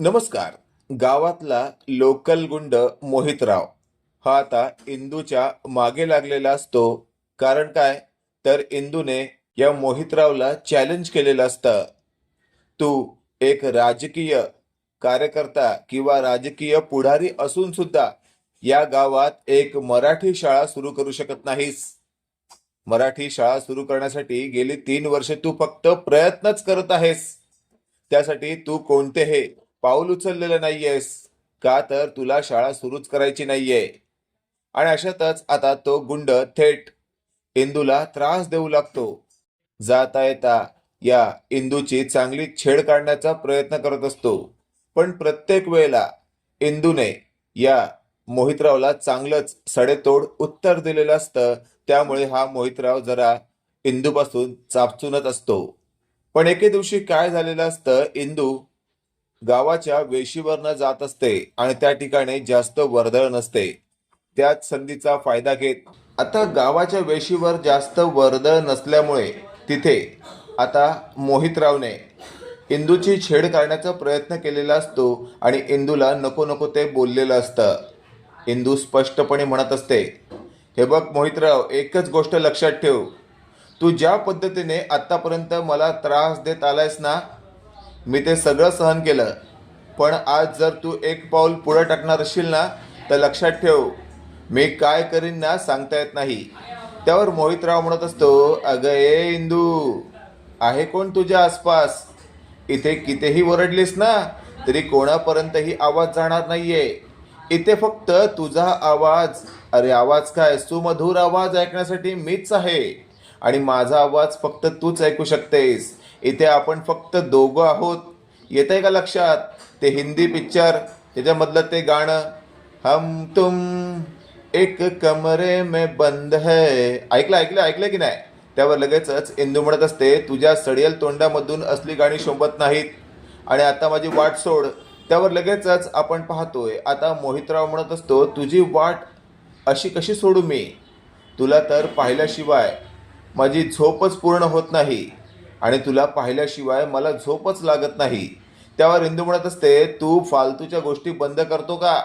नमस्कार. गावातला लोकल गुंड मोहितराव हा आता इंदूच्या मागे लागलेला असतो. कारण काय? तर इंदूने या मोहितरावला चॅलेंज केलेलं असतं. तू एक राजकीय कार्यकर्ता किंवा राजकीय पुढारी असून सुद्धा या गावात एक मराठी शाळा सुरू करू शकत नाहीस. मराठी शाळा सुरू करण्यासाठी गेली तीन वर्षे तू फक्त प्रयत्नच करत आहेस. त्यासाठी तू कोणते हे पाऊल उचललेलं नाहीयेस. का तर तुला शाळा सुरूच करायची नाहीये. आणि अशातच आता तो गुंड थेट इंदूला त्रास देऊ लागतो. जाता येता या इंदूची चांगली छेड काढण्याचा प्रयत्न करत असतो. पण प्रत्येक वेळेला इंदूने या मोहितरावला चांगलंच सडेतोड उत्तर दिलेलं असतं. त्यामुळे हा मोहितराव जरा इंदूपासून चापचूनच असतो. पण एके दिवशी काय झालेलं असतं? इंदू गावाच्या वेशीवरनं जात असते आणि त्या ठिकाणी जास्त वर्दळ नसते. त्याच संधीचा फायदा घेत. आता गावाच्या वेशीवर जास्त वर्दळ नसल्यामुळे तिथे आता मोहितरावने इंदूची छेड काढण्याचा प्रयत्न केलेला असतो आणि इंदूला नको नको ते बोललेलं असतं. इंदू स्पष्टपणे म्हणत असते हे बघ मोहितराव एकच गोष्ट लक्षात ठेव. तू ज्या पद्धतीने आत्तापर्यंत मला त्रास देत आलायस ना मी ते सगळं सहन केलं. पण आज जर तू एक पाऊल पुढं टाकणार असशील ना तर लक्षात ठेव मी काय करीन ना सांगता येत नाही. त्यावर मोहितराव म्हणत असतो अगं ए इंदू आहे कोण तुझ्या आसपास? इथे कितीही ओरडलीस ना तरी कोणापर्यंतही आवाज जाणार नाहीये. इथे फक्त तुझा आवाज. अरे आवाज काय? सुमधुर आवाज ऐकण्यासाठी मीच आहे आणि माझा आवाज फक्त तूच ऐकू शकतेस. इथे आपण फक्त दोघं आहोत. येत आहे का लक्षात? ते हिंदी पिक्चर त्याच्यामधलं ते गाणं. हम तुम एक कमरे में बंद है. ऐकलं ऐकलं ऐकलं की नाही? त्यावर लगेचच इंदू म्हणत असते तुझ्या सडियल तोंडामधून असली गाणी शोभत नाहीत. आणि आता माझी वाट सोड. त्यावर लगेचच आपण पाहतोय आता मोहितराव म्हणत असतो तुझी वाट अशी कशी सोडू मी? तुला तर पाहिल्याशिवाय माझी झोपच पूर्ण होत नाही. आणि तुला पाहिल्याशिवाय मला झोपच लागत नाही. त्यावर इंदू म्हणत असते तू फालतूच्या गोष्टी बंद करतो का?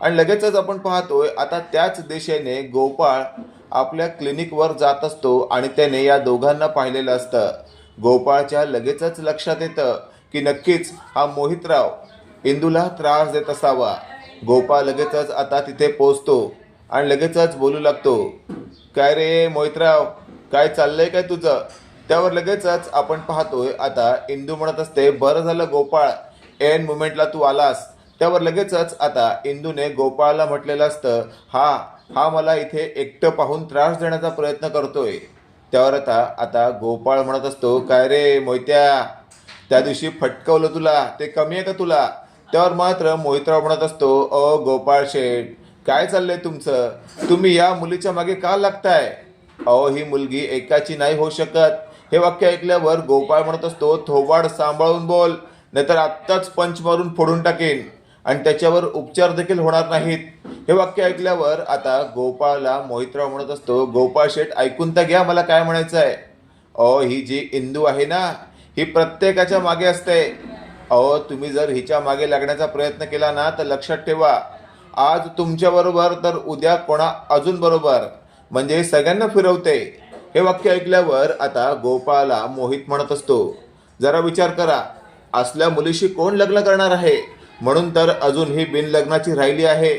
आणि लगेचच आपण पाहतोय आता त्याच दिशेने गोपाळ आपल्या क्लिनिकवर जात असतो आणि त्याने या दोघांना पाहिलेलं असतं. गोपाळच्या लगेचच लक्षात येतं की नक्कीच हा मोहितराव इंदूला त्रास देत असावा. गोपाळ लगेचच आता तिथे पोचतो आणि लगेचच बोलू लागतो काय रे मोहितराव काय चाललंय काय तुझं? त्यावर लगेचच आपण पाहतोय आता इंदू म्हणत असते बरं झालं गोपाळ एन मुमेंटला तू आलास. त्यावर लगेचच आता इंदूने गोपाळला म्हटलेलं असतं हा हा मला इथे एकटं पाहून त्रास देण्याचा प्रयत्न करतोय. त्यावर आता आता गोपाळ म्हणत असतो काय रे मोहित्या त्या दिवशी फटकवलं तुला ते कमी आहे का तुला? त्यावर मात्र मोहितराव म्हणत असतो अ गोपाळ शेठ काय चाललंय तुमचं? तुम्ही या मुलीच्या मागे का लागताय? अहो ही मुलगी एकाची नाही होऊ शकत हे वाक्य ऐकल्यावर गोपाळ म्हणत असतो थोबाड सांभाळून बोल नाहीतर आत्ताच पंच मारून फोडून टाकेन आणि त्याच्यावर उपचार देखील होणार नाहीत. हे वाक्य ऐकल्यावर आता गोपाळला मोहितराव म्हणत असतो गोपाळ शेठ ऐकून तर घ्या मला काय म्हणायचं आहे अहो ही जी इंदू आहे ना ही प्रत्येकाच्या मागे असते. अहो तुम्ही जर हिच्या मागे लागण्याचा प्रयत्न केला ना तर लक्षात ठेवा. आज तुमच्याबरोबर तर उद्या कोणा अजून बरोबर. म्हणजे सगळ्यांना फिरवते. हे वाक्य ऐकल्यावर आता गोपाला मोहित म्हणत असतो जरा विचार करा असल्या मुलीशी कोण लग्न करणार आहे? म्हणून तर अजून ही बिनलग्नाची राहिली आहे.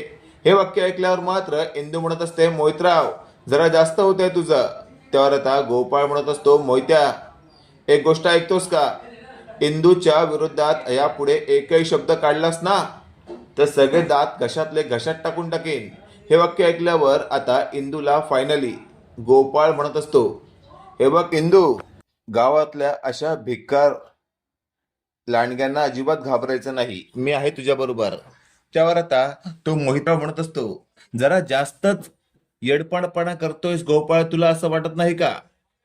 हे वाक्य ऐकल्यावर मात्र इंदू म्हणत असते मोहितराव जरा जास्त होत आहे तुझं. त्यावर आता गोपाळ म्हणत असतो मोहित्या एक गोष्ट ऐकतोस का? इंदूच्या विरोधात यापुढे एकही शब्द काढलास ना तर सगळे दात घशातले घशात टाकून टाकेन. हे वाक्य ऐकल्यावर आता इंदूला फायनली गोपाळ म्हणत असतो हे बघ इंदू गावातल्या अशा भिक्कार लांडग्यांना अजिबात घाबरायचं नाही. मी आहे तुझ्या बरोबर. त्यावर आता तो मोहितराव म्हणत असतो जरा जास्तच येडपणपणा करतोयस गोपाळ तुला असं वाटत नाही का?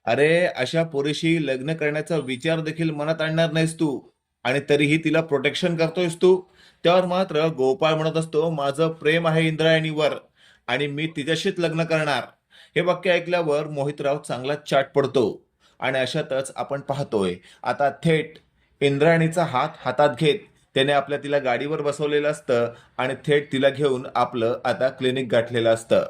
अरे अशा पोरीशी लग्न करण्याचा विचार देखील मनात आणणार नाहीस तू आणि तरीही तिला प्रोटेक्शन करतोयस तू? त्यावर मात्र गोपाळ म्हणत असतो माझं प्रेम आहे इंद्रायणीवर आणि मी तिच्याशीच लग्न करणार. हे वाक्य ऐकल्यावर मोहितराव चांगला चाट पडतो. आणि अशातच आपण पाहतोय आता थेट इंद्रायणीचा हात हातात घेत त्याने आपल्या तिला गाडीवर बसवलेलं असतं आणि थेट तिला घेऊन आपलं आता क्लिनिक गाठलेलं असतं.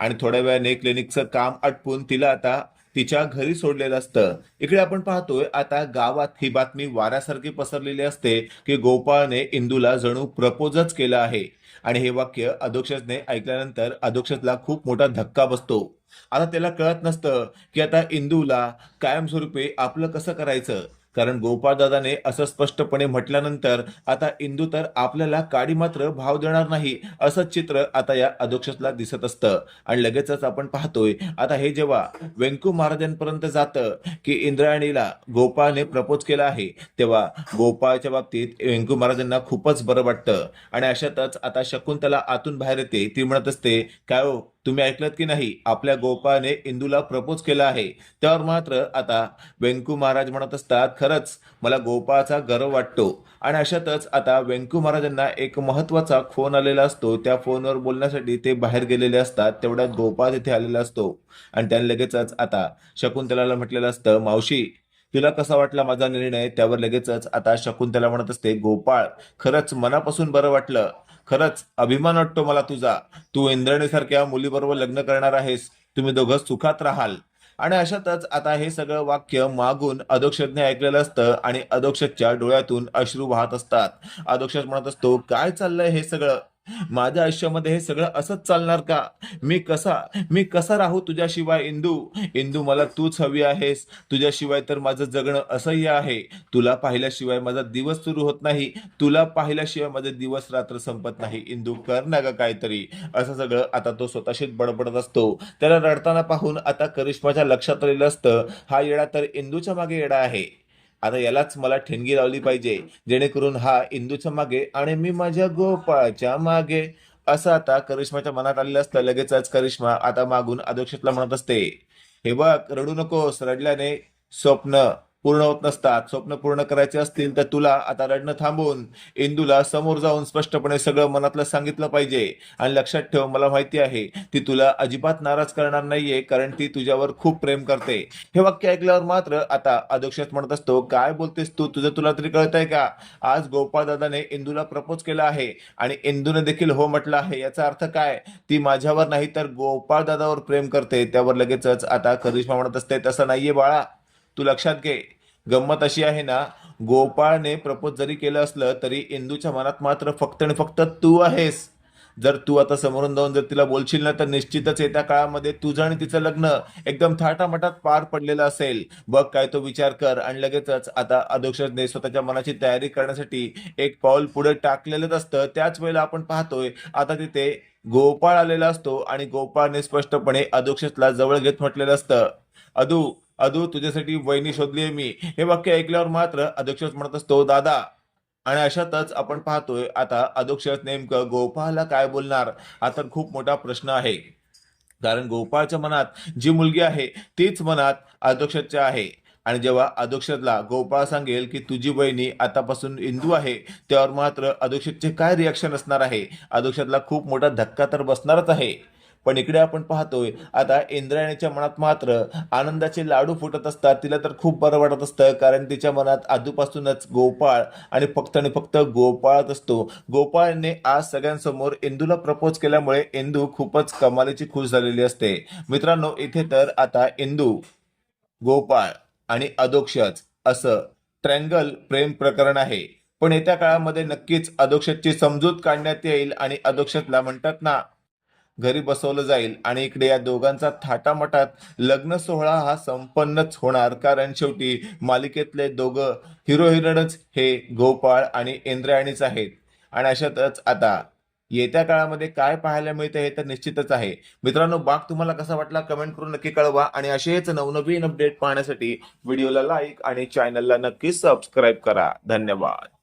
आणि थोड्या वेळाने क्लिनिकचं काम आटपून तिला आता तिच्या घरी सोडलेलं असतं. इकडे आपण पाहतोय आता गावात ही बातमी वाऱ्यासारखी पसरलेली असते की गोपाळने इंदूला जणू प्रपोजच केलं आहे. आणि हे वाक्य अधोक्षजने ऐकल्यानंतर अधोक्षजला खूप मोठा धक्का बसतो. आता त्याला कळत नसतं की आता इंदूला कायमस्वरूपी आपलं कसं करायचं? कारण गोपाळदादाने असं स्पष्टपणे म्हटल्यानंतर आता इंदू तर आपल्याला काडी मात्र भाव देणार नाही असं चित्र आता या अधोक्षसला दिसत असतं. आणि लगेचच आपण पाहतोय आता हे जेव्हा व्यंकू महाराजांपर्यंत जातं की इंद्रायणीला गोपाळने प्रपोज केला आहे तेव्हा गोपाळच्या बाबतीत व्यंकू महाराजांना खूपच बरं वाटतं. आणि अशातच आता शकुंतला आतून बाहेर येते ती म्हणत असते काय हो तुम्ही ऐकलत की नाही? आपल्या गोपाळने इंदूला प्रपोज केला आहे. त्यावर मात्र आता व्यंकू महाराज म्हणत असतात खरंच मला गोपाळचा गर्व वाटतो. आणि अशातच आता व्यंकू महाराजांना एक महत्त्वाचा फोन आलेला असतो. त्या फोनवर बोलण्यासाठी ते बाहेर गेलेले असतात. तेवढ्यात गोपाळ तिथे आलेला असतो. आणि त्याने लगेचच आता शकुंतलाला म्हटलेलं असतं मावशी तुला कसा वाटला माझा निर्णय? त्यावर लगेचच आता शकुंतला म्हणत असते गोपाळ खरंच मनापासून बरं वाटलं. खरंच अभिमान वाटतो मला तुझा. तू इंद्रणीसारख्या मुलीबरोबर लग्न करणार आहेस. तुम्ही दोघं सुखात राहाल. आणि अशातच आता हे सगळं वाक्य मागून अधोक्षजने ऐकलेलं असतं आणि अधोक्षजच्या डोळ्यातून अश्रू वाहत असतात. अधोक्षज म्हणत असतो काय चाललंय हे सगळं? माझ्या आयुष्यामध्ये हे सगळं असंच चालणार का? मी कसा मी कसा राहू तुझ्याशिवाय इंदू? इंदू मला तूच हवी आहेस. तुझ्याशिवाय तर माझं जगणं असह्य आहे. तुला पाहिल्याशिवाय माझा दिवस सुरू होत नाही. तुला पाहिल्याशिवाय माझे दिवस रात्र संपत नाही. इंदू कर ना ग काहीतरी. असं सगळं आता तो स्वतःशीच बडबडत असतो. त्याला रडताना पाहून आता करिश्माच्या लक्षात आलेलं असतं हा येडा तर इंदूच्या मागे येडा आहे. आता यालाच मला ठेणगी लावली पाहिजे जेणेकरून हा इंदूच्या मागे आणि मी माझ्या गोपाळच्या मागे. असं आता करिश्माच्या मनात आलेलं असतं लगेचच करिश्मा आता मागून अध्यक्षतला म्हणत असते. हे बघ रडू नकोस रडल्याने स्वप्न पूर्ण होत नसतात स्वप्न पूर्ण करायचे असतील तर तुला आता रडणं थांबवून इंदूला समोर जाऊन स्पष्टपणे सगळं मनातलं सांगितलं पाहिजे. आणि लक्षात ठेव मला माहिती आहे ती तुला अजिबात नाराज करणार नाहीये कारण ती तुझ्यावर खूप प्रेम करते. हे वाक्य ऐकल्यावर मात्र आता अध्यक्षात म्हणत असतो काय बोलतेस तू? तुझं तुला तरी कळतंय का? आज गोपाळदादाने इंदूला प्रपोज केला आहे आणि इंदूने देखील हो म्हटलं आहे. याचा अर्थ काय? ती माझ्यावर नाही तर गोपाळदादावर प्रेम करते. त्यावर लगेचच आता करिश्मा म्हणत असते तसं नाहीये बाळा. तू लक्षात घे. गंमत अशी आहे ना गोपाळने प्रपोज जरी केलं असलं तरी इंदूच्या मनात मात्र फक्त आणि फक्त तू आहेस. जर तू आता समोरून जाऊन जर तिला बोलशील ना तर निश्चितच येत्या काळामध्ये तुझं आणि तिचं लग्न एकदम थाटामाटात पार पडलेलं असेल. बघ काय तो विचार कर. आणि लगेचच आता अध्यक्षने स्वतःच्या मनाची तयारी करण्यासाठी एक पाऊल पुढे टाकलेलंच असतं. त्याच वेळेला आपण पाहतोय आता तिथे गोपाळ आलेला असतो आणि गोपाळने स्पष्टपणे अध्यक्षला जवळ घेत म्हटलेलं असतं. अदू अदू तुझ्यासाठी वहिनी शोधलीये मी. हे वाक्य ऐकल्यावर मात्र अध्यक्षच म्हणत असतो दादा. आणि अशातच आपण पाहतोय आता अध्यक्षच नेमकं गोपाळला काय बोलणार? आता खूप मोठा प्रश्न आहे. कारण गोपाळच्या मनात जी मुलगी आहे तीच मनात अध्यक्षच्या आहे. आणि जेव्हा अध्यक्षला गोपाळ सांगेल की तुझी बहिणी आतापासून इंदू आहे त्यावर मात्र अध्यक्षचे काय रिॲक्शन असणार आहे? अध्यक्षला खूप मोठा धक्का तर बसणारच आहे. पण इकडे आपण पाहतोय आता इंद्रायणीच्या मनात मात्र आनंदाचे लाडू फुटत असतात. तिला तर खूप बरं वाटत असतं कारण तिच्या मनात आधीपासूनच गोपाळ आणि फक्त आणि फक्त गोपाळच असतो. गोपाळने आज सगळ्यांसमोर इंदूला प्रपोज केल्यामुळे इंदू खूपच कमालीची खुश झालेली असते. मित्रांनो इथे तर आता इंदू गोपाळ आणि अधोक्षज असं ट्रँगल प्रेम प्रकरण आहे. पण येत्या काळामध्ये नक्कीच अधोक्षजची समजूत काढण्यात येईल आणि अधोक्षजला म्हणतात ना घरी बसवलं जाईल आणि इकडे या दोघांचा थाटामाटात लग्न सोहळा हा संपन्नच होणार. कारण शेवटी मालिकेतले दोघं हिरो हिरोनच हे गोपाळ आणि इंद्रायणीच आहेत. आणि अशातच आता येत्या काळामध्ये काय पाहायला मिळतं हे तर निश्चितच आहे. मित्रांनो बाग तुम्हाला कसा वाटला कमेंट करून नक्की कळवा आणि असेच नवनवीन अपडेट पाहण्यासाठी व्हिडिओला लाईक आणि चॅनलला नक्की सबस्क्राईब करा. धन्यवाद.